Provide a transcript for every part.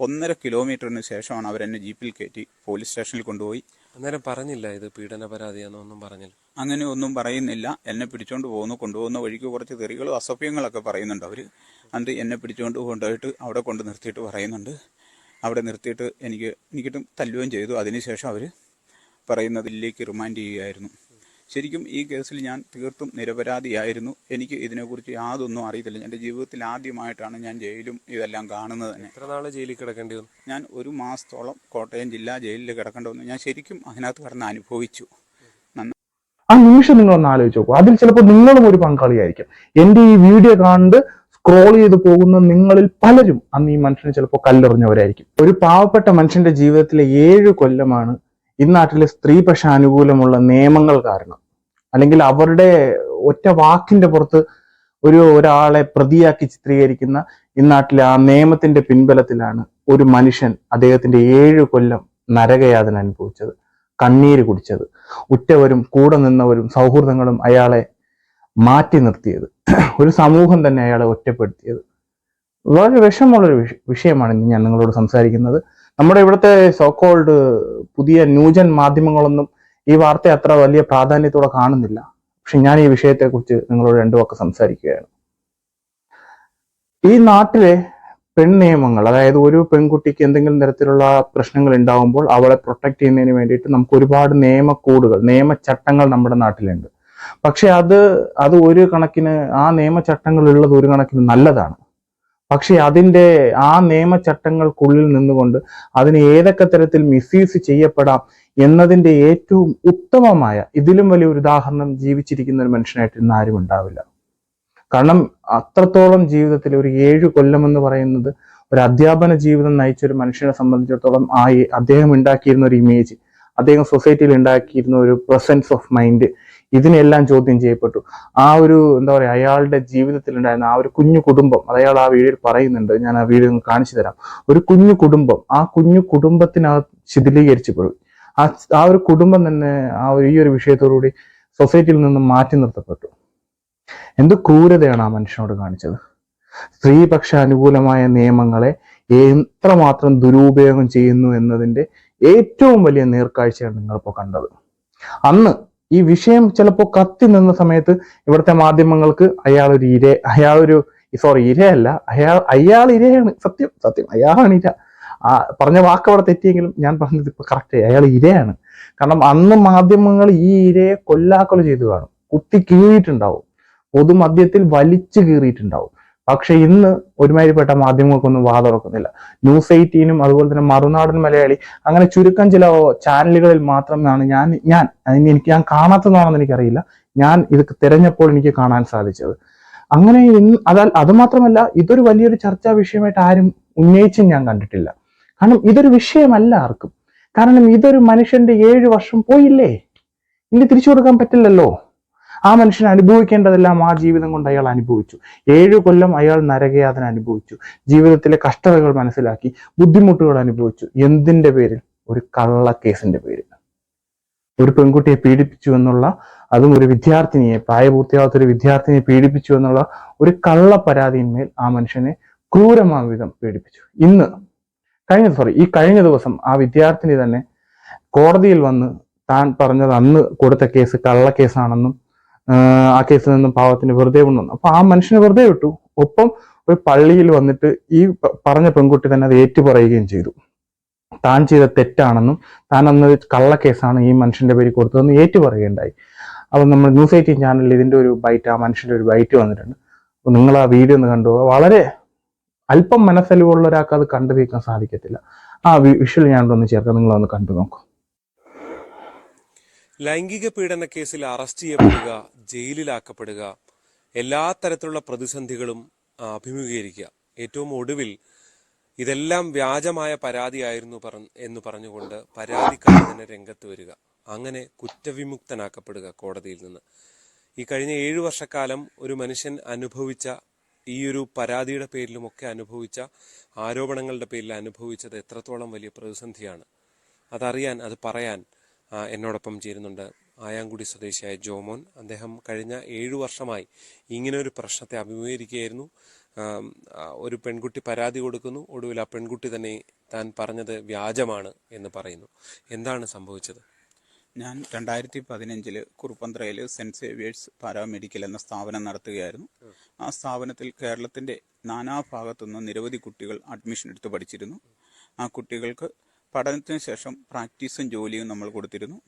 ഒന്നര കിലോമീറ്ററിന് ശേഷമാണ് അവരെന്നെ ജീപ്പിൽ കയറ്റി പോലീസ് സ്റ്റേഷനിൽ കൊണ്ടുപോയി. അന്നേരം പറഞ്ഞില്ല ഇത് പീഡന പരാതിയാണെന്നൊന്നും പറഞ്ഞില്ല. അങ്ങനെ ഒന്നും പറയുന്നില്ല. എന്നെ പിടിച്ചോണ്ട് പോകുന്നു. കൊണ്ടുപോകുന്ന വഴിക്ക് കുറച്ച് തെറികളും അസഭ്യങ്ങളൊക്കെ പറയുന്നുണ്ട് അവർ എന്നിട്ട് എന്നെ പിടിച്ചുകൊണ്ട് കൊണ്ടുപോയിട്ട് അവിടെ കൊണ്ട് നിർത്തിയിട്ട് പറയുന്നുണ്ട്. അവിടെ നിർത്തിയിട്ട് എനിക്ക് എനിക്കിട്ടും തല്ലുകയും ചെയ്തു. അതിനുശേഷം അവർ പറയുന്നത് ഇതിലേക്ക് റിമാൻഡ് ചെയ്യുകയായിരുന്നു. ശരിക്കും ഈ കേസിൽ ഞാൻ തീർത്തും നിരപരാധിയായിരുന്നു. എനിക്ക് ഇതിനെക്കുറിച്ച് യാതൊന്നും അറിയത്തില്ല. എന്റെ ജീവിതത്തിൽ ആദ്യമായിട്ടാണ് ഞാൻ ജയിലും ഇതെല്ലാം കാണുന്നത് തന്നെ. എത്ര നാൾ ജയിലിൽ കിടക്കേണ്ടി വന്നു? ഞാൻ ഒരു മാസത്തോളം കോട്ടയം ജില്ലാ ജയിലിൽ കിടക്കേണ്ടി വന്നു. ഞാൻ ശരിക്കും അതിനകത്ത് കിടന്ന് അനുഭവിച്ചു. ആ നിമിഷം നിങ്ങൾ ഒന്ന് ആലോചിച്ച് നോക്കൂ. അതിൽ ചിലപ്പോൾ നിങ്ങളും ഒരു പങ്കാളിയായിരിക്കും. എന്റെ ഈ വീഡിയോ കണ്ട് സ്ക്രോൾ ചെയ്ത് പോകുന്ന നിങ്ങളിൽ പലരും അന്ന് ഈ മനുഷ്യന് ചിലപ്പോൾ കല്ലെറിഞ്ഞവരായിരിക്കും. ഒരു പാവപ്പെട്ട മനുഷ്യന്റെ ജീവിതത്തിലെ ഏഴ് കൊല്ലമാണ് ഇന്നാട്ടിലെ സ്ത്രീപക്ഷ അനുകൂലമുള്ള നിയമങ്ങൾ കാരണം. അല്ലെങ്കിൽ അവരുടെ ഒറ്റ വാക്കിന്റെ പുറത്ത് ഒരു ഒരാളെ പ്രതിയാക്കി ചിത്രീകരിക്കുന്ന ഇന്നാട്ടിലെ ആ നിയമത്തിന്റെ പിൻബലത്തിലാണ് ഒരു മനുഷ്യൻ അദ്ദേഹത്തിന്റെ ഏഴ് കൊല്ലം നരകയാതന അനുഭവിച്ചത്. കണ്ണീര് കുടിച്ചത്. ഉറ്റവരും കൂടെ നിന്നവരും സൗഹൃദങ്ങളും അയാളെ മാറ്റി നിർത്തിയത്. ഒരു സമൂഹം തന്നെ അയാളെ ഒറ്റപ്പെടുത്തിയത്. വളരെ വിഷമമുള്ളൊരു വിഷയമാണ് ഞാൻ നിങ്ങളോട് സംസാരിക്കുന്നത്. നമ്മുടെ ഇവിടുത്തെ സോക്കോൾഡ് പുതിയ ന്യൂജൻ മാധ്യമങ്ങളൊന്നും ഈ വാർത്ത അത്ര വലിയ പ്രാധാന്യത്തോടെ കാണുന്നില്ല. പക്ഷെ ഞാൻ ഈ വിഷയത്തെക്കുറിച്ച് നിങ്ങളോട് രണ്ടു വാക്ക് സംസാരിക്കുകയാണ്. ഈ നാട്ടിലെ പെൺ നിയമങ്ങൾ അതായത് ഒരു പെൺകുട്ടിക്ക് എന്തെങ്കിലും തരത്തിലുള്ള പ്രശ്നങ്ങൾ ഉണ്ടാകുമ്പോൾ അവളെ പ്രൊട്ടക്ട് ചെയ്യുന്നതിന് വേണ്ടിയിട്ട് നമുക്ക് ഒരുപാട് നിയമക്കൂടുകൾ നിയമചട്ടങ്ങൾ നമ്മുടെ നാട്ടിലുണ്ട്. പക്ഷെ അത് അത് ഒരു കണക്കിന് ആ നിയമചട്ടങ്ങൾ ഉള്ളത് ഒരു കണക്കിന് നല്ലതാണ്. പക്ഷെ അതിന്റെ ആ നിയമചട്ടങ്ങൾക്കുള്ളിൽ നിന്നുകൊണ്ട് അതിന് ഏതൊക്കെ തരത്തിൽ മിസ്യൂസ് ചെയ്യപ്പെടാം എന്നതിന്റെ ഏറ്റവും ഉത്തമമായ ഇതിലും വലിയ ഉദാഹരണം ജീവിച്ചിരിക്കുന്ന ഒരു മനുഷ്യനായിട്ട് ഇന്ന് ആരും ഉണ്ടാവില്ല. കാരണം അത്രത്തോളം ജീവിതത്തിൽ ഒരു ഏഴു കൊല്ലം എന്ന് പറയുന്നത് ഒരു അധ്യാപന ജീവിതം നയിച്ച ഒരു മനുഷ്യനെ സംബന്ധിച്ചിടത്തോളം ആ അദ്ദേഹം ഉണ്ടാക്കിയിരുന്ന ഒരു ഇമേജ് അദ്ദേഹം സൊസൈറ്റിയിൽ ഉണ്ടാക്കിയിരുന്ന ഒരു പ്രസൻസ് ഓഫ് മൈൻഡ് ഇതിനെല്ലാം ചോദ്യം ചെയ്യപ്പെട്ടു. ആ ഒരു എന്താ പറയാ അയാളുടെ ജീവിതത്തിൽ ഉണ്ടായിരുന്ന ആ ഒരു കുഞ്ഞു കുടുംബം അത് അയാൾ ആ വീഡിയോയിൽ പറയുന്നുണ്ട് ഞാൻ ആ വീഡിയോ ഒന്ന് കാണിച്ചു തരാം. ഒരു കുഞ്ഞു കുടുംബം ആ കുഞ്ഞു കുടുംബത്തിനകത്ത് ശിഥിലീകരിച്ചു പോയി. ആ ആ ഒരു കുടുംബം തന്നെ ആ ഈ ഒരു വിഷയത്തോടുകൂടി സൊസൈറ്റിയിൽ നിന്ന് മാറ്റി നിർത്തപ്പെട്ടു. എന്ത് ക്രൂരതയാണ് ആ മനുഷ്യനോട് കാണിച്ചത്? സ്ത്രീപക്ഷ അനുകൂലമായ നിയമങ്ങളെ എത്രമാത്രം ദുരുപയോഗം ചെയ്യുന്നു എന്നതിന്റെ ഏറ്റവും വലിയ നേർക്കാഴ്ചയാണ് നിങ്ങളിപ്പോൾ കണ്ടത്. അന്ന് ഈ വിഷയം ചിലപ്പോൾ കത്തി നിന്ന സമയത്ത് ഇവിടുത്തെ മാധ്യമങ്ങൾക്ക് അയാൾ ഒരു ഇര ഒരു സോറി ഇരയല്ല അയാൾ അയാൾ ഇരയാണ്. സത്യം സത്യം അയാളാണ് ഇര. ആ പറഞ്ഞ വാക്ക് അവിടെ തെറ്റിയെങ്കിലും ഞാൻ പറഞ്ഞത് ഇപ്പൊ കറക്റ്റ് അയാൾ ഇരയാണ്. കാരണം അന്ന് മാധ്യമങ്ങൾ ഈ ഇരയെ കൊല്ലാക്കൊല ചെയ്തു കാണും. കുത്തി കീറിയിട്ടുണ്ടാവും. പൊതുമധ്യത്തിൽ വലിച്ചു കീറിയിട്ടുണ്ടാവും. പക്ഷെ ഇന്ന് ഒരുമാതിരിപ്പെട്ട മാധ്യമങ്ങൾക്കൊന്നും വാതുറക്കുന്നില്ല ന്യൂസ് എയ്റ്റീനും അതുപോലെ തന്നെ മറുനാടൻ മലയാളി അങ്ങനെ ചുരുക്കം ചില ചാനലുകളിൽ മാത്രമാണ് ഞാൻ ഞാൻ അതിന് എനിക്ക് ഞാൻ കാണാത്തതാണെന്ന് എനിക്കറിയില്ല. ഞാൻ ഇത് തിരഞ്ഞപ്പോൾ എനിക്ക് കാണാൻ സാധിച്ചത്. അങ്ങനെ ഇന്ന് അതാ അത് മാത്രമല്ല ഇതൊരു വലിയൊരു ചർച്ചാ വിഷയമായിട്ട് ആരും ഉന്നയിച്ചും ഞാൻ കണ്ടിട്ടില്ല. കാരണം ഇതൊരു വിഷയമല്ല ആർക്കും. കാരണം ഇതൊരു മനുഷ്യന്റെ ഏഴ് വർഷം പോയില്ലേ? ഇനി തിരിച്ചു കൊടുക്കാൻ പറ്റില്ലല്ലോ. ആ മനുഷ്യൻ അനുഭവിക്കേണ്ടതെല്ലാം ആ ജീവിതം കൊണ്ട് അയാൾ അനുഭവിച്ചു. ഏഴു കൊല്ലം അയാൾ നരകയാതന അനുഭവിച്ചു. ജീവിതത്തിലെ കഷ്ടതകൾ മനസ്സിലാക്കി ബുദ്ധിമുട്ടുകൾ അനുഭവിച്ചു. എന്തിന്റെ പേരിൽ? ഒരു കള്ളക്കേസിന്റെ പേരിൽ. ഒരു പെൺകുട്ടിയെ പീഡിപ്പിച്ചു എന്നുള്ള അതും ഒരു വിദ്യാർത്ഥിനിയെ പ്രായപൂർത്തിയാവാത്ത ഒരു വിദ്യാർത്ഥിനിയെ പീഡിപ്പിച്ചു എന്നുള്ള ഒരു കള്ള പരാതിയിന്മേൽ ആ മനുഷ്യനെ ക്രൂരമായ വിധം പീഡിപ്പിച്ചു. ഇന്ന് കഴിഞ്ഞ സോറി ഈ കഴിഞ്ഞ ദിവസം ആ വിദ്യാർത്ഥിനി തന്നെ കോടതിയിൽ വന്ന് താൻ പറഞ്ഞത് അന്ന് കൊടുത്ത കേസ് കള്ളക്കേസാണെന്നും ആ കേസിൽ നിന്നും പാവത്തിന് വെറുതെ കൊണ്ടുവന്നു. അപ്പൊ ആ മനുഷ്യനെ വെറുതെ വിട്ടു. ഒപ്പം ഒരു പള്ളിയിൽ വന്നിട്ട് ഈ പറഞ്ഞ പെൺകുട്ടി തന്നെ അത് ഏറ്റുപറയുകയും ചെയ്തു. താൻ ചെയ്ത തെറ്റാണെന്നും താൻ അന്ന് കള്ള കേസാണ് ഈ മനുഷ്യന്റെ പേര് കൊടുത്തതെന്ന് ഏറ്റുപറയുകയുണ്ടായി. അപ്പൊ നമ്മൾ ന്യൂസ് എയ്റ്റീൻ ചാനലിൽ ഇതിന്റെ ഒരു ബൈറ്റ് ആ മനുഷ്യന്റെ ഒരു ബൈറ്റ് വന്നിട്ടുണ്ട്. അപ്പൊ നിങ്ങൾ ആ വീഡിയോ ഒന്ന് കണ്ടു. വളരെ അല്പം മനസ്സലിവുള്ള ഒരാൾക്ക് അത് കണ്ടു സാധിക്കത്തില്ല. ആ വിഷ്വൽ ഞാൻ ഒന്ന് ചേർക്കാം. നിങ്ങളൊന്ന് കണ്ടു നോക്കൂ. ലൈംഗിക പീഡന കേസിൽ അറസ്റ്റ് ചെയ്യപ്പെടുക ജയിലിലാക്കപ്പെടുക എല്ലാ തരത്തിലുള്ള പ്രതിസന്ധികളും അഭിമുഖീകരിക്കുക. ഏറ്റവും ഒടുവിൽ ഇതെല്ലാം വ്യാജമായ പരാതിയായിരുന്നു എന്ന് പറഞ്ഞുകൊണ്ട് പരാതിക്കാരൻ തന്നെ രംഗത്ത് വരിക. അങ്ങനെ കുറ്റവിമുക്തനാക്കപ്പെടുക കോടതിയിൽ നിന്ന്. ഈ കഴിഞ്ഞ ഏഴു വർഷക്കാലം ഒരു മനുഷ്യൻ അനുഭവിച്ച ഈ ഒരു പരാതിയുടെ പേരിലുമൊക്കെ അനുഭവിച്ച ആരോപണങ്ങളുടെ പേരിൽ അനുഭവിച്ചത് എത്രത്തോളം വലിയ പ്രതിസന്ധിയാണ്. അതറിയാൻ അത് പറയാൻ എന്നോടൊപ്പം ചേരുന്നുണ്ട് ആയാങ്കുടി സ്വദേശിയായ ജോമോൻ. അദ്ദേഹം കഴിഞ്ഞ ഏഴു വർഷമായി ഇങ്ങനെ ഒരു പ്രശ്നത്തെ അഭിമുഖീകരിക്കുകയായിരുന്നു. ഒരു പെൺകുട്ടി പരാതി കൊടുക്കുന്നു. ഒടുവിൽ ആ പെൺകുട്ടി തന്നെ താൻ പറഞ്ഞത് വ്യാജമാണ് എന്ന് പറയുന്നു. എന്താണ് സംഭവിച്ചത്? ഞാൻ രണ്ടായിരത്തി പതിനഞ്ചിൽ കുറുപ്പന്ത്രയിൽ സെന്റ് സേവിയേഴ്സ് പാരാമെഡിക്കൽ എന്ന സ്ഥാപനം നടത്തുകയായിരുന്നു. ആ സ്ഥാപനത്തിൽ കേരളത്തിന്റെ നാനാഭാഗത്തുനിന്ന് നിരവധി കുട്ടികൾ അഡ്മിഷൻ എടുത്ത് പഠിച്ചിരുന്നു. ആ കുട്ടികൾക്ക് പഠനത്തിന് ശേഷം പ്രാക്ടീസും ജോലിയും നമ്മൾ കൊടുത്തിരുന്നു.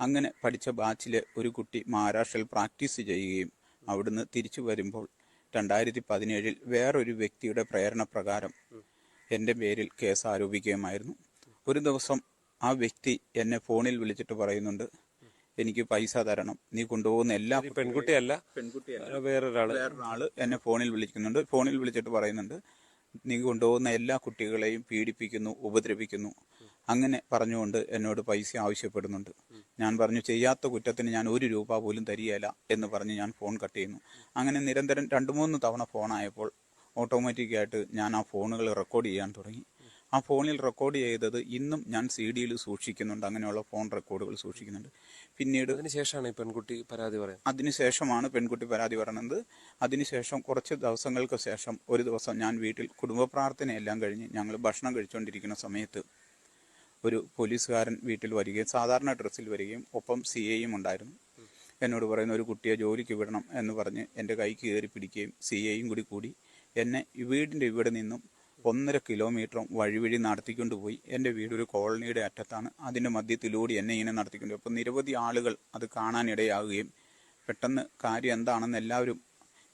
അങ്ങനെ പഠിച്ച ബാച്ചിലെ ഒരു കുട്ടി മഹാരാഷ്ട്രയിൽ പ്രാക്ടീസ് ചെയ്യുകയും അവിടുന്ന് തിരിച്ചു വരുമ്പോൾ രണ്ടായിരത്തി പതിനേഴിൽ വേറൊരു വ്യക്തിയുടെ പ്രേരണ പ്രകാരം എന്റെ പേരിൽ കേസ് ആരോപിക്കുകയുമായിരുന്നു. ഒരു ദിവസം ആ വ്യക്തി എന്നെ ഫോണിൽ വിളിച്ചിട്ട് പറയുന്നുണ്ട് എനിക്ക് പൈസ തരണം നീ കൊണ്ടുപോകുന്ന എല്ലാ പെൺകുട്ടിയല്ല പെൺകുട്ടിയല്ല. വേറൊരാൾ. വേറൊരാൾ എന്നെ ഫോണിൽ വിളിക്കുന്നുണ്ട്. ഫോണിൽ വിളിച്ചിട്ട് പറയുന്നുണ്ട് നീ കൊണ്ടുപോകുന്ന എല്ലാ കുട്ടികളെയും പീഡിപ്പിക്കുന്നു ഉപദ്രവിക്കുന്നു. അങ്ങനെ പറഞ്ഞുകൊണ്ട് എന്നോട് പൈസ ആവശ്യപ്പെടുന്നുണ്ട്. ഞാൻ പറഞ്ഞു ചെയ്യാത്ത കുറ്റത്തിന് ഞാൻ ഒരു രൂപ പോലും തരികയില്ല എന്ന് പറഞ്ഞ് ഞാൻ ഫോൺ കട്ട് ചെയ്യുന്നു. അങ്ങനെ നിരന്തരം രണ്ട് മൂന്ന് തവണ ഫോണായപ്പോൾ ഓട്ടോമാറ്റിക്കായിട്ട് ഞാൻ ആ ഫോണുകൾ റെക്കോർഡ് ചെയ്യാൻ തുടങ്ങി. ആ ഫോണിൽ റെക്കോർഡ് ചെയ്തത് ഇന്നും ഞാൻ സി ഡിയിൽ സൂക്ഷിക്കുന്നുണ്ട്. അങ്ങനെയുള്ള ഫോൺ റെക്കോർഡുകൾ സൂക്ഷിക്കുന്നുണ്ട്. പിന്നീട് അതിനുശേഷമാണ് പെൺകുട്ടി പരാതി പറയുന്നത്. അതിനുശേഷമാണ് പെൺകുട്ടി പരാതി പറയുന്നത്. അതിനുശേഷം കുറച്ച് ദിവസങ്ങൾക്ക് ശേഷം ഒരു ദിവസം ഞാൻ വീട്ടിൽ കുടുംബ പ്രാർത്ഥനയെല്ലാം കഴിഞ്ഞ് ഞങ്ങൾ ഭക്ഷണം കഴിച്ചുകൊണ്ടിരിക്കുന്ന സമയത്ത് ഒരു പോലീസുകാരൻ വീട്ടിൽ വരികയും സാധാരണ ഡ്രസ്സിൽ വരികയും ഒപ്പം സി എയും ഉണ്ടായിരുന്നു. എന്നോട് പറയുന്ന ഒരു കുട്ടിയെ ജോലിക്ക് വിടണം എന്ന് പറഞ്ഞ് എന്റെ കൈക്ക് കയറി പിടിക്കുകയും സി എയും കൂടി കൂടി എന്നെ വീടിന്റെ ഇവിടെ നിന്നും ഒന്നര കിലോമീറ്ററും വഴി വഴി നടത്തിക്കൊണ്ട് പോയി. എന്റെ വീട് ഒരു കോളനിയുടെ അറ്റത്താണ്. അതിന്റെ മധ്യത്തിലൂടെ എന്നെ ഇങ്ങനെ നടത്തിക്കൊണ്ട്. അപ്പോൾ നിരവധി ആളുകൾ അത് കാണാനിടയാകുകയും പെട്ടെന്ന് കാര്യം എന്താണെന്ന് എല്ലാവരും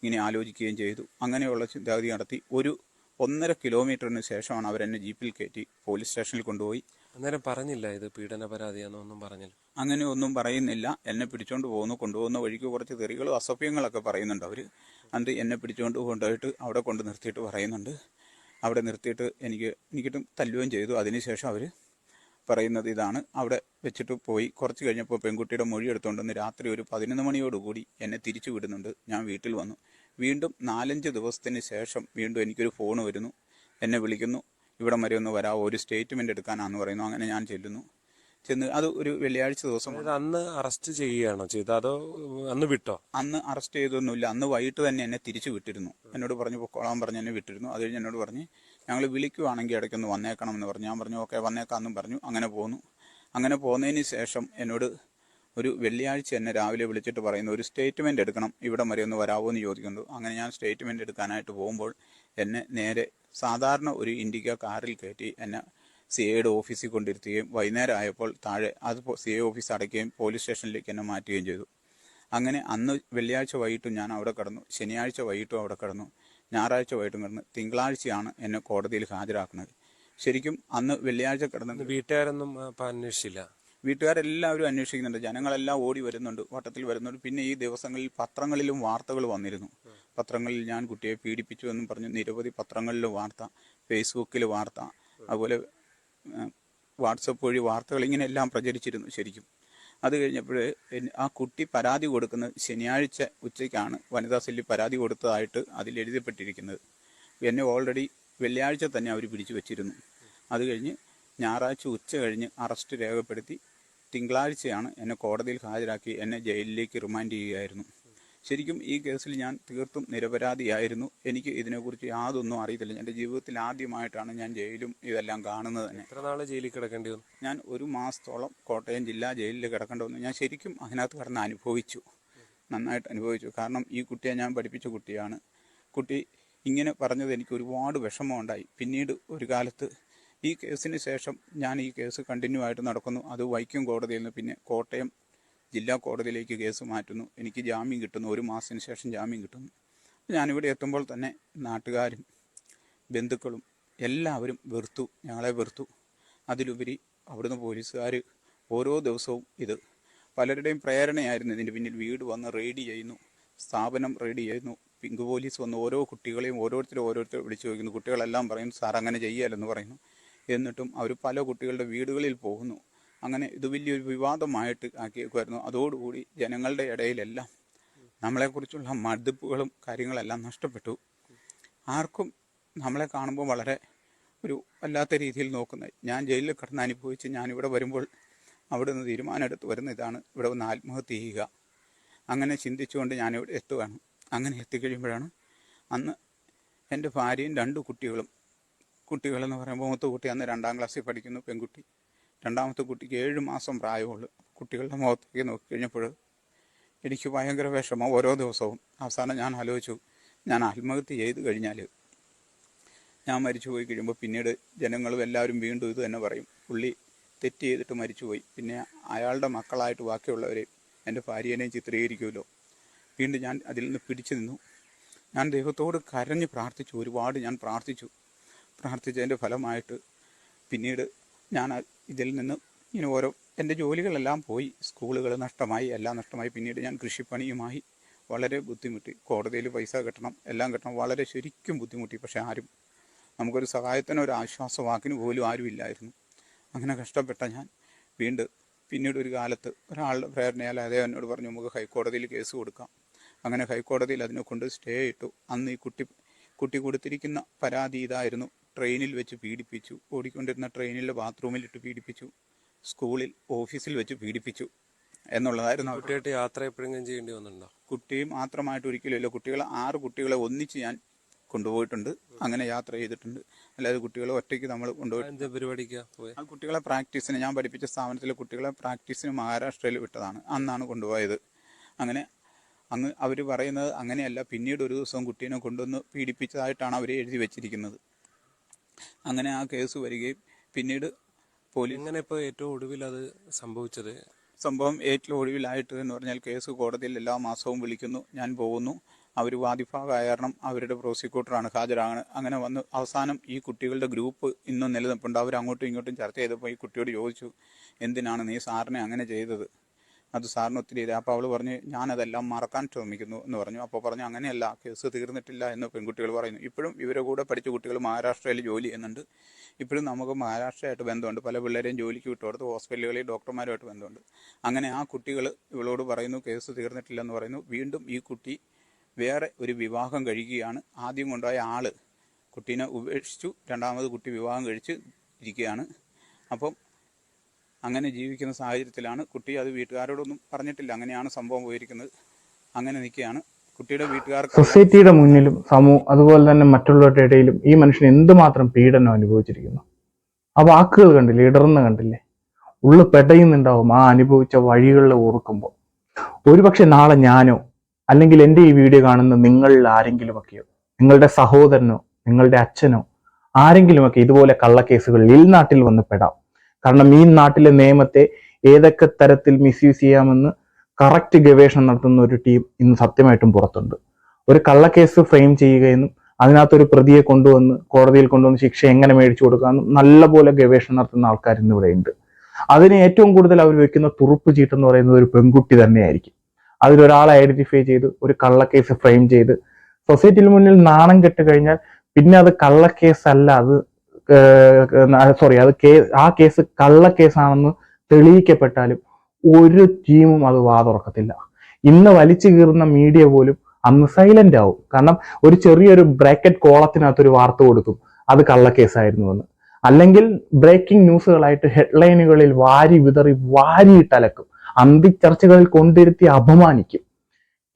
ഇങ്ങനെ ആലോചിക്കുകയും ചെയ്തു. അങ്ങനെയുള്ള ചിന്താഗതി നടത്തി. ഒരു ഒന്നര കിലോമീറ്ററിന് ശേഷമാണ് അവരെന്നെ ജീപ്പിൽ കയറ്റി പോലീസ് സ്റ്റേഷനിൽ കൊണ്ടുപോയി. അന്നേരം പറഞ്ഞില്ല ഇത് പീഡന പരാതിയാണെന്നൊന്നും പറഞ്ഞില്ല. അങ്ങനെ ഒന്നും പറയുന്നില്ല. എന്നെ പിടിച്ചോണ്ട് പോകുന്നു. കൊണ്ടുപോകുന്ന വഴിക്ക് കുറച്ച് തെറികളും അസഭ്യങ്ങളൊക്കെ പറയുന്നുണ്ട് അവർ. എന്നിട്ട് എന്നെ പിടിച്ചുകൊണ്ട് കൊണ്ടുപോയിട്ട് അവിടെ കൊണ്ട് നിർത്തിയിട്ട് പറയുന്നുണ്ട്. അവിടെ നിർത്തിയിട്ട് എനിക്ക് എനിക്കിട്ടും തല്ലുകയും ചെയ്തു. അതിനുശേഷം അവർ പറയുന്നത് ഇതാണ്. അവിടെ വെച്ചിട്ട് പോയി. കുറച്ച് കഴിഞ്ഞപ്പോൾ പെൺകുട്ടിയുടെ മൊഴി എടുത്തുകൊണ്ടെന്ന് രാത്രി ഒരു പതിനൊന്ന് മണിയോടുകൂടി എന്നെ തിരിച്ചു വിടുന്നുണ്ട്. ഞാൻ വീട്ടിൽ വന്നു. വീണ്ടും നാലഞ്ച് ദിവസത്തിന് ശേഷം വീണ്ടും എനിക്കൊരു ഫോൺ വരുന്നു. എന്നെ വിളിക്കുന്നു. ഇവിടം വരെ ഒന്ന് വരാമോ ഒരു സ്റ്റേറ്റ്മെന്റ് എടുക്കാനാണെന്ന് പറയുന്നു. അങ്ങനെ ഞാൻ ചെല്ലുന്നു. ചെന്ന് അത് ഒരു വെള്ളിയാഴ്ച ദിവസം അതായത് അന്ന് അറസ്റ്റ് ചെയ്യുകയാണോ ചെയ്തത്? അതോ അന്ന് വിട്ടോ? അന്ന് അറസ്റ്റ് ചെയ്തൊന്നുമില്ല. അന്ന് വൈകിട്ട് തന്നെ എന്നെ തിരിച്ചു വിട്ടിരുന്നു. എന്നോട് പറഞ്ഞു പൊക്കോളാൻ പറഞ്ഞ് എന്നെ വിട്ടിരുന്നു. അത് കഴിഞ്ഞ് എന്നോട് പറഞ്ഞ് ഞങ്ങൾ വിളിക്കുവാണെങ്കിൽ ഇടയ്ക്കൊന്ന് വന്നേക്കണം എന്ന് പറഞ്ഞു. ഞാൻ പറഞ്ഞു ഓക്കെ വന്നേക്കാമെന്നും പറഞ്ഞു. അങ്ങനെ പോന്നു. അങ്ങനെ പോന്നതിന് ശേഷം എന്നോട് ഒരു വെള്ളിയാഴ്ച എന്നെ രാവിലെ വിളിച്ചിട്ട് പറയുന്നു ഒരു സ്റ്റേറ്റ്മെന്റ് എടുക്കണം. ഇവിടം വരെ ഒന്ന് വരാവോ എന്ന് ചോദിക്കുന്നു. അങ്ങനെ ഞാൻ സ്റ്റേറ്റ്മെന്റ് എടുക്കാനായിട്ട് പോകുമ്പോൾ എന്നെ നേരെ സാധാരണ ഒരു ഇൻഡിക്ക കാറിൽ കയറ്റി എന്നെ സി എയുടെ ഓഫീസിൽ കൊണ്ടിരുത്തുകയും വൈകുന്നേരം ആയപ്പോൾ താഴെ അത് സി എ ഓഫീസ് അടയ്ക്കുകയും പോലീസ് സ്റ്റേഷനിലേക്ക് എന്നെ മാറ്റുകയും ചെയ്തു. അങ്ങനെ അന്ന് വെള്ളിയാഴ്ച വൈകിട്ടും ഞാൻ അവിടെ കടന്നു. ശനിയാഴ്ച വൈകിട്ടും അവിടെ കടന്നു. ഞായറാഴ്ച വൈകിട്ടും കിടന്നു തിങ്കളാഴ്ചയാണ് എന്നെ കോടതിയിൽ ഹാജരാക്കുന്നത്. ശരിക്കും അന്ന് വെള്ളിയാഴ്ച കിടന്നത് വീട്ടുകാരൊന്നും അന്വേഷിച്ചില്ല? വീട്ടുകാരെല്ലാവരും അന്വേഷിക്കുന്നുണ്ട്. ജനങ്ങളെല്ലാം ഓടി വരുന്നുണ്ട് വട്ടത്തിൽ വരുന്നുണ്ട്. പിന്നെ ഈ ദിവസങ്ങളിൽ പത്രങ്ങളിലും വാർത്തകൾ വന്നിരുന്നു. പത്രങ്ങളിൽ ഞാൻ കുട്ടിയെ പീഡിപ്പിച്ചു എന്നും പറഞ്ഞു. നിരവധി പത്രങ്ങളിലും വാർത്ത ഫേസ്ബുക്കിൽ വാർത്ത അതുപോലെ വാട്സപ്പ് വഴി വാർത്തകൾ ഇങ്ങനെയെല്ലാം പ്രചരിച്ചിരുന്നു ശരിക്കും. അത് കഴിഞ്ഞപ്പോൾ ആ കുട്ടി പരാതി കൊടുക്കുന്നത് ശനിയാഴ്ച ഉച്ചയ്ക്കാണ് വനിതാ സെല്ലിൽ പരാതി കൊടുത്തതായിട്ട് അതിൽ എഴുതപ്പെട്ടിരിക്കുന്നത്. എന്നെ ഓൾറെഡി വെള്ളിയാഴ്ച തന്നെ അവർ പിടിച്ചു വെച്ചിരുന്നു. അത് കഴിഞ്ഞ് ഞായറാഴ്ച ഉച്ച കഴിഞ്ഞ് അറസ്റ്റ് രേഖപ്പെടുത്തി തിങ്കളാഴ്ചയാണ് എന്നെ കോടതിയിൽ ഹാജരാക്കി എന്നെ ജയിലിലേക്ക് റിമാൻഡ് ചെയ്യുകയായിരുന്നു. ശരിക്കും ഈ കേസിൽ ഞാൻ തീർത്തും നിരപരാധിയായിരുന്നു. എനിക്ക് ഇതിനെക്കുറിച്ച് യാതൊന്നും അറിയത്തില്ല. എന്റെ ജീവിതത്തിൽ ആദ്യമായിട്ടാണ് ഞാൻ ജയിലും ഇതെല്ലാം കാണുന്നത് തന്നെ. എത്ര നാളെ ജയിലിൽ കിടക്കേണ്ടി വന്നു? ഞാൻ ഒരു മാസത്തോളം കോട്ടയം ജില്ലാ ജയിലിൽ കിടക്കേണ്ടി വന്നു. ഞാൻ ശരിക്കും അതിനകത്ത് കിടന്ന് അനുഭവിച്ചു. നന്നായിട്ട് അനുഭവിച്ചു. കാരണം ഈ കുട്ടിയെ ഞാൻ പഠിപ്പിച്ച കുട്ടിയാണ്. കുട്ടി ഇങ്ങനെ പറഞ്ഞത് എനിക്ക് ഒരുപാട് വിഷമമുണ്ടായി. പിന്നീട് ഒരു കാലത്ത് ഈ കേസിന് ശേഷം ഞാൻ ഈ കേസ് കണ്ടിന്യൂ ആയിട്ട് നടക്കുന്നു. അത് വൈക്കം കോടതിയിൽ നിന്ന് പിന്നെ കോട്ടയം ജില്ലാ കോടതിയിലേക്ക് കേസ് മാറ്റുന്നു. എനിക്ക് ജാമ്യം കിട്ടുന്നു. ഒരു മാസത്തിന് ശേഷം ജാമ്യം കിട്ടുന്നു. ഞാനിവിടെ എത്തുമ്പോൾ തന്നെ നാട്ടുകാരും ബന്ധുക്കളും എല്ലാവരും വെറുത്തു. ഞങ്ങളെ വെറുത്തു. അതിലുപരി അവിടുന്ന് പോലീസുകാർ ഓരോ ദിവസവും ഇത് പലരുടെയും പ്രേരണയായിരുന്നു. ഇതിന്റെ പിന്നിൽ വീട് വന്ന് റെയ്ഡ് ചെയ്യുന്നു. സ്ഥാപനം റെയ്ഡ് ചെയ്യുന്നു. പിങ്ക് പോലീസ് വന്ന് ഓരോ കുട്ടികളെയും ഓരോരുത്തരും ഓരോരുത്തരും വിളിച്ചു ചോദിക്കുന്നു. കുട്ടികളെല്ലാം പറയുന്നു സാർ അങ്ങനെ ചെയ്യാലെന്ന് പറയുന്നു. എന്നിട്ടും അവർ പല കുട്ടികളുടെ വീടുകളിൽ പോകുന്നു. അങ്ങനെ ഇത് വലിയൊരു വിവാദമായിട്ട് ആക്കിയേക്കുമായിരുന്നു അതോടുകൂടി ജനങ്ങളുടെ ഇടയിലെല്ലാം നമ്മളെക്കുറിച്ചുള്ള മടുപ്പുകളും കാര്യങ്ങളെല്ലാം നഷ്ടപ്പെട്ടു. ആർക്കും നമ്മളെ കാണുമ്പോൾ വളരെ ഒരു വല്ലാത്ത രീതിയിൽ നോക്കുന്ന ഞാൻ ജയിലിൽ കിടന്ന് അനുഭവിച്ച് ഞാനിവിടെ വരുമ്പോൾ അവിടെ നിന്ന് തീരുമാനം എടുത്ത് വരുന്ന ഇതാണ്. ഇവിടെ വന്ന് ആത്മഹത്യ ചെയ്യുക. അങ്ങനെ ചിന്തിച്ചുകൊണ്ട് ഞാനിവിടെ എത്തുകയാണ്. അങ്ങനെ എത്തിക്കഴിയുമ്പോഴാണ് അന്ന് എന്റെ ഭാര്യയും രണ്ട് കുട്ടികളും കുട്ടികളെന്ന് പറയുമ്പോൾ മൂത്ത കുട്ടി അന്ന് രണ്ടാം ക്ലാസ്സിൽ പഠിക്കുന്നു പെൺകുട്ടി. രണ്ടാമത്തെ കുട്ടിക്ക് ഏഴ് മാസം പ്രായമുള്ളൂ. കുട്ടികളുടെ മുഖത്തേക്ക് നോക്കിക്കഴിഞ്ഞപ്പോൾ എനിക്ക് ഭയങ്കര വിഷമം. ഓരോ ദിവസവും അവസാനം ഞാൻ ആലോചിച്ചു ഞാൻ ആത്മഹത്യ ചെയ്ത് കഴിഞ്ഞാൽ ഞാൻ മരിച്ചു പോയി കഴിയുമ്പോൾ പിന്നീട് ജനങ്ങളും എല്ലാവരും വീണ്ടും ഇത് തന്നെ പറയും. പുള്ളി തെറ്റ് ചെയ്തിട്ട് മരിച്ചുപോയി പിന്നെ അയാളുടെ മക്കളായിട്ട് ബാക്കിയുള്ളവരെ എന്റെ ഭാര്യേനെയും ചിത്രീകരിക്കുമല്ലോ. വീണ്ടും ഞാൻ അതിൽ നിന്ന് പിടിച്ചു നിന്നു. ഞാൻ ദൈവത്തോട് കരഞ്ഞ് പ്രാർത്ഥിച്ചു. ഒരുപാട് ഞാൻ പ്രാർത്ഥിച്ചു. പ്രാർത്ഥിച്ചതിന്റെ ഫലമായിട്ട് പിന്നീട് ഞാൻ ഇതിൽ നിന്ന് ഇങ്ങനെ ഓരോ എന്റെ ജോലികളെല്ലാം പോയി. സ്കൂളുകൾ നഷ്ടമായി എല്ലാം നഷ്ടമായി. പിന്നീട് ഞാൻ കൃഷിപ്പണിയുമായി വളരെ ബുദ്ധിമുട്ടി. കോടതിയിൽ പൈസ കിട്ടണം എല്ലാം കിട്ടണം. വളരെ ശരിക്കും ബുദ്ധിമുട്ടി. പക്ഷേ ആരും നമുക്കൊരു സഹായത്തിന് ഒരു ആശ്വാസവാക്കിന് പോലും ആരും ഇല്ലായിരുന്നു. അങ്ങനെ കഷ്ടപ്പെട്ട ഞാൻ വീണ്ടും പിന്നീട് ഒരു കാലത്ത് ഒരാളുടെ പ്രേരണയാൽ അതേ എന്നോട് പറഞ്ഞു നമുക്ക് ഹൈക്കോടതിയിൽ കേസ് കൊടുക്കാം. അങ്ങനെ ഹൈക്കോടതിയിൽ അതിനെ കൊണ്ട് സ്റ്റേ ഇട്ടു. അന്ന് ഈ കുട്ടി കുട്ടി കൊടുത്തിരിക്കുന്ന പരാതി ഇതായിരുന്നു. ട്രെയിനിൽ വെച്ച് പീഡിപ്പിച്ചു. ഓടിക്കൊണ്ടിരുന്ന ട്രെയിനിലെ ബാത്റൂമിലിട്ട് പീഡിപ്പിച്ചു. സ്കൂളിൽ ഓഫീസിൽ വെച്ച് പീഡിപ്പിച്ചു എന്നുള്ളതായിരുന്നു കുട്ടിയായിട്ട് യാത്ര എപ്പോഴെങ്കിലും ചെയ്യേണ്ടി വന്നിട്ടുണ്ടോ? കുട്ടി മാത്രമായിട്ട് ഒരിക്കലുമില്ല കുട്ടികളെ ആറ് കുട്ടികളെ ഒന്നിച്ച് ഞാൻ കൊണ്ടുപോയിട്ടുണ്ട്. അങ്ങനെ യാത്ര ചെയ്തിട്ടുണ്ട്. അല്ലാതെ കുട്ടികളെ ഒറ്റയ്ക്ക് നമ്മൾ കൊണ്ടുപോയി പരിപാടിക്കാ ആ കുട്ടികളെ പ്രാക്ടീസിന് ഞാൻ പഠിപ്പിച്ച സ്ഥാപനത്തിലെ കുട്ടികളെ പ്രാക്ടീസിന് മഹാരാഷ്ട്രയിൽ വിട്ടതാണ്. അന്നാണ് കൊണ്ടുപോയത്. അങ്ങനെ അങ്ങ് അവർ പറയുന്നത് അങ്ങനെയല്ല. പിന്നീട് ഒരു ദിവസം കുട്ടീനെ കൊണ്ടുവന്ന് പീഡിപ്പിച്ചതായിട്ടാണ് അവർ എഴുതി വെച്ചിരിക്കുന്നത്. അങ്ങനെ ആ കേസ് വരികയും പിന്നീട് പോലീസ് ഇങ്ങനെ ഇപ്പോൾ ഏറ്റവും ഒടുവിൽ അത് സംഭവിച്ചത്? സംഭവം ഏറ്റവും ഒടുവിലായിട്ട് എന്ന് പറഞ്ഞാൽ കേസ് കോടതിയിൽ എല്ലാ മാസവും വിളിക്കുന്നു. ഞാൻ പോകുന്നു. അവർ വാദിഭാഗമായ കാരണം അവരുടെ പ്രോസിക്യൂട്ടറാണ് ഹാജരാണ് അങ്ങനെ വന്ന് അവസാനം ഈ കുട്ടികളുടെ ഗ്രൂപ്പ് ഇന്നും നിലനിൽപ്പുണ്ട്. അവർ അങ്ങോട്ടും ഇങ്ങോട്ടും ചർച്ച ചെയ്തപ്പോൾ ഈ കുട്ടിയോട് ചോദിച്ചു എന്തിനാണ് നീ സാറിനെ അങ്ങനെ ചെയ്തത്? അത് സാറിന് ഒത്തിരി ഇത്. അപ്പോൾ അവൾ പറഞ്ഞ് ഞാനതെല്ലാം മറക്കാൻ ശ്രമിക്കുന്നു എന്ന് പറഞ്ഞു. അപ്പോൾ പറഞ്ഞു അങ്ങനെയല്ല കേസ് തീർന്നിട്ടില്ല എന്ന് പെൺകുട്ടികൾ പറയുന്നു. ഇപ്പോഴും ഇവരെ കൂടെ പഠിച്ച കുട്ടികൾ മഹാരാഷ്ട്രയിൽ ജോലി ചെയ്യുന്നുണ്ട്. ഇപ്പോഴും നമുക്ക് മഹാരാഷ്ട്രയായിട്ട് ബന്ധമുണ്ട്. പല പിള്ളേരെയും ജോലിക്ക് വിട്ടുകൊടുത്ത് ഹോസ്പിറ്റലുകളിൽ ഡോക്ടർമാരുമായിട്ട് ബന്ധമുണ്ട്. അങ്ങനെ ആ കുട്ടികൾ ഇവളോട് പറയുന്നു കേസ് തീർന്നിട്ടില്ല എന്ന് പറയുന്നു. വീണ്ടും ഈ കുട്ടി വേറെ ഒരു വിവാഹം കഴിക്കുകയാണ്. ആദ്യം കൊണ്ടുപോയ ആൾ കുട്ടീനെ ഉപേക്ഷിച്ചു. രണ്ടാമത് കുട്ടി വിവാഹം കഴിച്ച് ഇരിക്കുകയാണ്. അപ്പം അങ്ങനെ ജീവിക്കുന്ന സാഹചര്യത്തിലാണ് കുട്ടി അത് വീട്ടുകാരോടൊന്നും പറഞ്ഞിട്ടില്ല. അങ്ങനെയാണ് സംഭവം പോയിരിക്കുന്നത്. അങ്ങനെ നിൽക്കുകയാണ്. കുട്ടിയുടെ വീട്ടുകാർക്ക് സൊസൈറ്റിയുടെ മുന്നിലും സമൂഹം അതുപോലെ തന്നെ മറ്റുള്ളവരുടെ ഇടയിലും ഈ മനുഷ്യൻ എന്തുമാത്രം പീഡനം അനുഭവിച്ചിരിക്കുന്നു? ആ വാക്കുകൾ കണ്ടില്ലേ? ഇടർന്ന് കണ്ടില്ലേ? ഉള്ളു പെടയുന്നുണ്ടാവും ആ അനുഭവിച്ച വഴികളിൽ ഓർക്കുമ്പോൾ. ഒരുപക്ഷെ നാളെ ഞാനോ അല്ലെങ്കിൽ എന്റെ ഈ വീഡിയോ കാണുന്ന നിങ്ങളിൽ ആരെങ്കിലുമൊക്കെയോ നിങ്ങളുടെ സഹോദരനോ നിങ്ങളുടെ അച്ഛനോ ആരെങ്കിലുമൊക്കെ ഇതുപോലെ കള്ളക്കേസുകളിൽ ഇൽനാട്ടിൽ നാട്ടിൽ വന്ന് പെടാം. കാരണം ഈ നാട്ടിലെ നിയമത്തെ ഏതൊക്കെ തരത്തിൽ മിസ്യൂസ് ചെയ്യാമെന്ന് കറക്റ്റ് ഗവേഷണം നടത്തുന്ന ഒരു ടീം ഇന്ന് സത്യമായിട്ടും പുറത്തുണ്ട്. ഒരു കള്ളക്കേസ് ഫ്രെയിം ചെയ്യുകയെന്നും അതിനകത്തൊരു പ്രതിയെ കൊണ്ടുവന്ന് കോടതിയിൽ കൊണ്ടുവന്ന് ശിക്ഷ എങ്ങനെ മേടിച്ചു കൊടുക്കാമെന്നും നല്ലപോലെ ഗവേഷണം നടത്തുന്ന ആൾക്കാർ ഇന്ന് ഇവിടെ ഉണ്ട് അതിന് ഏറ്റവും കൂടുതൽ അവർ വെക്കുന്ന തുറുപ്പ് ചീട്ടെന്ന് പറയുന്നത് ഒരു പെൺകുട്ടി തന്നെയായിരിക്കും. അതിലൊരാളെ ഐഡന്റിഫൈ ചെയ്ത് ഒരു കള്ളക്കേസ് ഫ്രെയിം ചെയ്ത് സൊസൈറ്റിയിൽ മുന്നിൽ നാണം കെട്ട് കഴിഞ്ഞാൽ പിന്നെ അത് കള്ളക്കേസല്ല അത് സോറി അത് കേ ആ കേസ് കള്ളക്കേസാണെന്ന് തെളിയിക്കപ്പെട്ടാലും ഒരു ടീമും അത് വാതുറക്കത്തില്ല. ഇന്ന് വലിച്ചു കീറുന്ന മീഡിയ പോലും അന്ന് സൈലന്റ് ആവും. കാരണം ഒരു ചെറിയൊരു ബ്രാക്കറ്റ് കോളത്തിനകത്ത് ഒരു വാർത്ത കൊടുക്കും അത് കള്ളക്കേസായിരുന്നു എന്ന് അല്ലെങ്കിൽ ബ്രേക്കിംഗ് ന്യൂസുകളായിട്ട് ഹെഡ്ലൈനുകളിൽ വാരി വിതറി വാരിയിട്ടലക്കും അന്തിച്ചർച്ചകളിൽ കൊണ്ടിരുത്തി അപമാനിക്കും.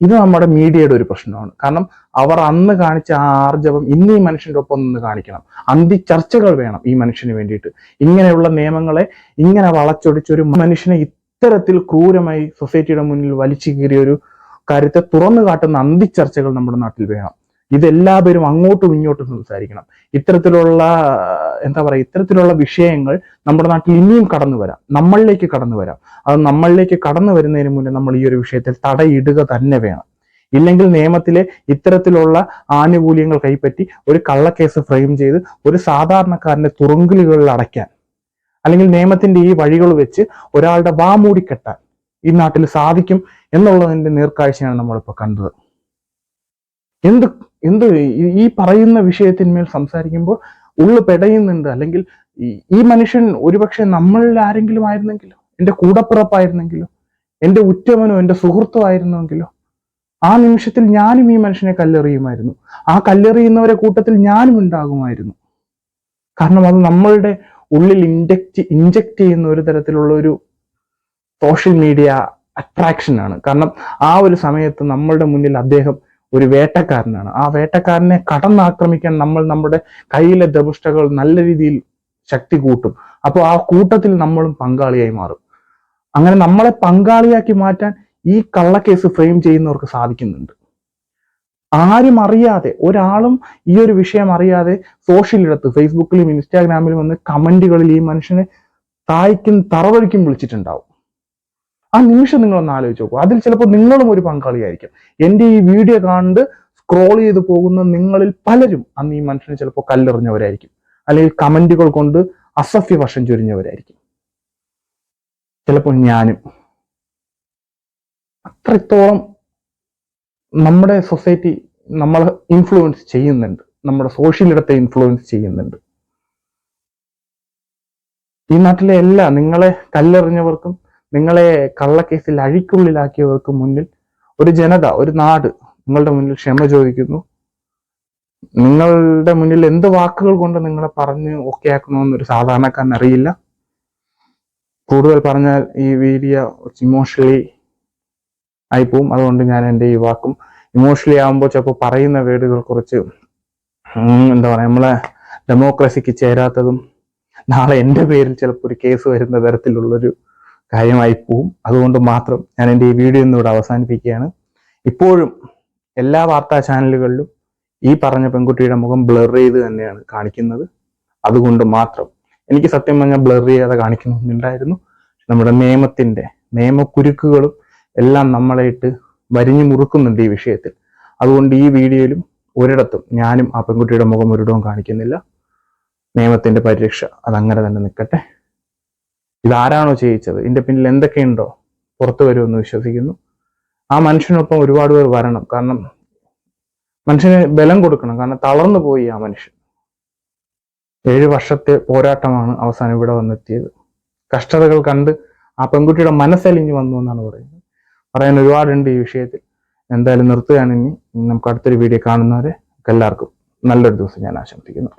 ഇത് നമ്മുടെ മീഡിയയുടെ ഒരു പ്രശ്നമാണ്. കാരണം അവർ അന്ന് കാണിച്ച ആ ആർജവം ഇന്ന് ഈ മനുഷ്യന്റെ ഒപ്പം നിന്ന് കാണിക്കണം. അന്തി ചർച്ചകൾ വേണം ഈ മനുഷ്യന് വേണ്ടിയിട്ട്. ഇങ്ങനെയുള്ള നിയമങ്ങളെ ഇങ്ങനെ വളച്ചൊടിച്ചൊരു മനുഷ്യനെ ഇത്തരത്തിൽ ക്രൂരമായി സൊസൈറ്റിയുടെ മുന്നിൽ വലിച്ചു കീറിയ ഒരു കാര്യത്തെ തുറന്നു കാട്ടുന്ന അന്തി ചർച്ചകൾ നമ്മുടെ നാട്ടിൽ വേണം. ഇതെല്ലാവരും അങ്ങോട്ടും ഇങ്ങോട്ടും സംസാരിക്കണം. ഇത്തരത്തിലുള്ള എന്താ പറയുക ഇത്തരത്തിലുള്ള വിഷയങ്ങൾ നമ്മുടെ നാട്ടിൽ ഇനിയും കടന്നു വരാം. നമ്മളിലേക്ക് കടന്നു വരാം. അത് നമ്മളിലേക്ക് കടന്നു വരുന്നതിന് മുന്നേ നമ്മൾ ഈ ഒരു വിഷയത്തിൽ തടയിടുക തന്നെ വേണം. ഇല്ലെങ്കിൽ നിയമത്തിലെ ഇത്തരത്തിലുള്ള ആനുകൂല്യങ്ങൾ കൈപ്പറ്റി ഒരു കള്ളക്കേസ് ഫ്രെയിം ചെയ്ത് ഒരു സാധാരണക്കാരന്റെ തുറങ്കലുകളിൽ അടയ്ക്കാൻ അല്ലെങ്കിൽ നിയമത്തിന്റെ ഈ വഴികൾ വെച്ച് ഒരാളുടെ വാമൂടിക്കെട്ടാൻ ഈ നാട്ടിൽ സാധിക്കും എന്നുള്ളതിന്റെ നേർക്കാഴ്ചയാണ് നമ്മളിപ്പോൾ കണ്ടത്. എന്ത് എന്ത് ഈ- പറയുന്ന വിഷയത്തിന്മേൽ സംസാരിക്കുമ്പോൾ ഉള്ളു പെടയുന്നുണ്ട്. അല്ലെങ്കിൽ ഈ- മനുഷ്യൻ ഒരുപക്ഷെ നമ്മളിൽ ആരെങ്കിലും ആയിരുന്നെങ്കിലോ? എന്റെ കൂടപ്പിറപ്പായിരുന്നെങ്കിലോ? എന്റെ ഉറ്റവനോ എന്റെ സുഹൃത്തോ ആയിരുന്നെങ്കിലോ? ആ നിമിഷത്തിൽ ഞാനും ഈ മനുഷ്യനെ കല്ലെറിയുമായിരുന്നു. ആ കല്ലെറിയുന്നവരെ കൂട്ടത്തിൽ ഞാനും ഉണ്ടാകുമായിരുന്നു. കാരണം അത് നമ്മളുടെ ഉള്ളിൽ ഇൻജക്റ്റ് ഇൻജക്ട് ചെയ്യുന്ന ഒരു തരത്തിലുള്ള ഒരു സോഷ്യൽ മീഡിയ അട്രാക്ഷൻ ആണ് കാരണം ആ ഒരു സമയത്ത് നമ്മളുടെ മുന്നിൽ അദ്ദേഹം ഒരു വേട്ടക്കാരനാണ്. ആ വേട്ടക്കാരനെ കടന്നാക്രമിക്കാൻ നമ്മൾ നമ്മുടെ കയ്യിലെ ദബുഷ്ടകൾ നല്ല രീതിയിൽ ശക്തി കൂട്ടും. അപ്പോൾ ആ കൂട്ടത്തിൽ നമ്മളും പങ്കാളിയായി മാറും. അങ്ങനെ നമ്മളെ പങ്കാളിയാക്കി മാറ്റാൻ ഈ കള്ളക്കേസ് ഫ്രെയിം ചെയ്യുന്നവർക്ക് സാധിക്കുന്നുണ്ട്. ആരും അറിയാതെ ഒരാളും ഈ ഒരു വിഷയം അറിയാതെ സോഷ്യലിടത്ത് ഫേസ്ബുക്കിലും ഇൻസ്റ്റാഗ്രാമിലും വന്ന് കമന്റുകളിൽ ഈ മനുഷ്യനെ തായ്ക്കും തറവഴിക്കും വിളിച്ചിട്ടുണ്ടാവും. ആ നിമിഷം നിങ്ങളൊന്ന് ആലോചിച്ച് നോക്കുക അതിൽ ചിലപ്പോൾ നിങ്ങളും ഒരു പങ്കാളിയായിരിക്കും. എന്റെ ഈ വീഡിയോ കണ്ട് സ്ക്രോൾ ചെയ്ത് പോകുന്ന നിങ്ങളിൽ പലരും അന്ന് ഈ മനുഷ്യനെ ചിലപ്പോൾ കല്ലെറിഞ്ഞവരായിരിക്കും. അല്ലെങ്കിൽ കമന്റുകൾ കൊണ്ട് അസഭ്യ വർഷം ചൊരിഞ്ഞവരായിരിക്കും. ചിലപ്പോൾ ഞാനും. അത്രത്തോളം നമ്മുടെ സൊസൈറ്റി നമ്മളെ ഇൻഫ്ലുവൻസ് ചെയ്യുന്നുണ്ട്. നമ്മുടെ സോഷ്യൽ ഇടത്തെ ഇൻഫ്ലുവൻസ് ചെയ്യുന്നുണ്ട്. ഈ നാട്ടിലെ എല്ലാ നിങ്ങളെ കല്ലെറിഞ്ഞവർക്കും നിങ്ങളെ കള്ളക്കേസിൽ അഴിക്കുള്ളിലാക്കിയവർക്ക് മുന്നിൽ ഒരു ജനത ഒരു നാട് നിങ്ങളുടെ മുന്നിൽ ക്ഷമ ചോദിക്കുന്നു. നിങ്ങളുടെ മുന്നിൽ എന്ത് വാക്കുകൾ കൊണ്ട് നിങ്ങളെ പറഞ്ഞ് ഓക്കെ ആക്കണമെന്നൊരു സാധാരണക്കാരൻ അറിയില്ല. കൂടുതൽ പറഞ്ഞാൽ ഈ വീഡിയോ ഇമോഷണലി ആയിപ്പോവും അതുകൊണ്ട് ഞാൻ എന്റെ ഈ വാക്കും ഇമോഷണലി ആകുമ്പോൾ ചിലപ്പോൾ പറയുന്ന വേർഡുകൾ കുറച്ച് എന്താ പറയുക നമ്മളെ ഡെമോക്രസിക്ക് ചേരാത്തതും നാളെ എന്റെ പേരിൽ ചിലപ്പോൾ ഒരു കേസ് വരുന്ന തരത്തിലുള്ളൊരു കാര്യമായി പോവും. അതുകൊണ്ട് മാത്രം ഞാൻ എന്റെ ഈ വീഡിയോ ഇന്നിവിടെ അവസാനിപ്പിക്കുകയാണ്. ഇപ്പോഴും എല്ലാ വാർത്താ ചാനലുകളിലും ഈ പറഞ്ഞ പെൺകുട്ടിയുടെ മുഖം ബ്ലർ ചെയ്ത് തന്നെയാണ് കാണിക്കുന്നത്. അതുകൊണ്ട് മാത്രം എനിക്ക് സത്യം പറഞ്ഞാൽ ബ്ലർ ചെയ്യാതെ കാണിക്കുന്നുണ്ടായിരുന്നു നമ്മുടെ നിയമത്തിന്റെ നിയമക്കുരുക്കുകളും എല്ലാം നമ്മളെ ഇട്ട് വരിഞ്ഞു മുറുക്കുന്നുണ്ട് ഈ വിഷയത്തിൽ. അതുകൊണ്ട് ഈ വീഡിയോയിലും ഒരിടത്തും ഞാനും ആ പെൺകുട്ടിയുടെ മുഖം ഒരിടവും കാണിക്കുന്നില്ല. നിയമത്തിന്റെ പരിരക്ഷ അതങ്ങനെ തന്നെ നിൽക്കട്ടെ. ഇതാരാണോ ചെയ്യിച്ചത്? ഇതിന്റെ പിന്നിൽ എന്തൊക്കെയുണ്ടോ? പുറത്തു വരുമെന്ന് വിശ്വസിക്കുന്നു. ആ മനുഷ്യനൊപ്പം ഒരുപാട് പേർ വരണം. കാരണം മനുഷ്യന് ബലം കൊടുക്കണം. കാരണം തളർന്നു പോയി ആ മനുഷ്യൻ. ഏഴ് വർഷത്തെ പോരാട്ടമാണ് അവസാനം ഇവിടെ വന്നെത്തിയത്. കഷ്ടതകൾ കണ്ട് ആ പെൺകുട്ടിയുടെ മനസ്സലിഞ്ഞു വന്നു എന്നാണ് പറയുന്നത്. പറയാൻ ഒരുപാടുണ്ട് ഈ വിഷയത്തിൽ. എന്തായാലും നിർത്തുകയാണ് ഇനി. നമുക്ക് അടുത്തൊരു വീഡിയോ കാണുന്നവരെ എല്ലാവർക്കും നല്ലൊരു ദിവസം ഞാൻ ആശംസിക്കുന്നു.